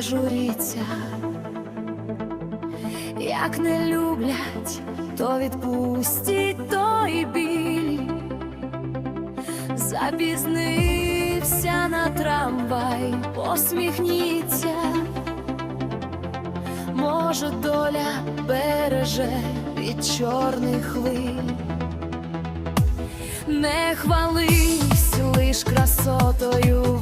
журіться, як не люблять, то відпустіть той біль. Запізнився на трамвай, посміхніться, може, доля береже від чорних хвиль. Не хвались лиш красотою,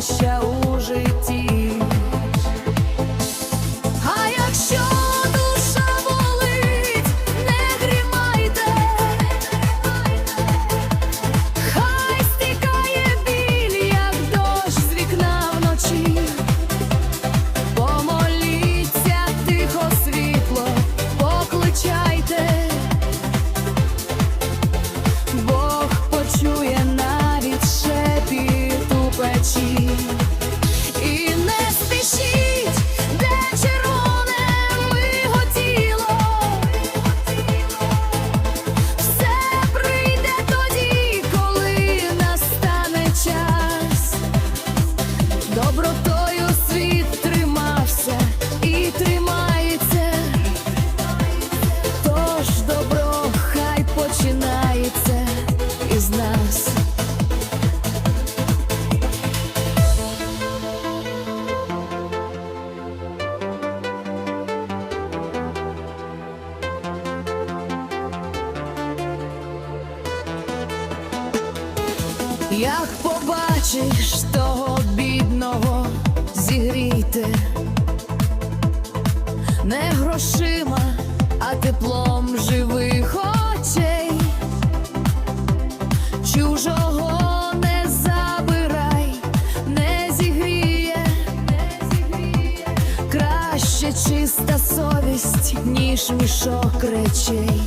show. Як побачиш того бідного, зігрійте не грошима, а теплом живих очей. Чужого не забирай, не зігріє, краще чиста совість, ніж мішок речей.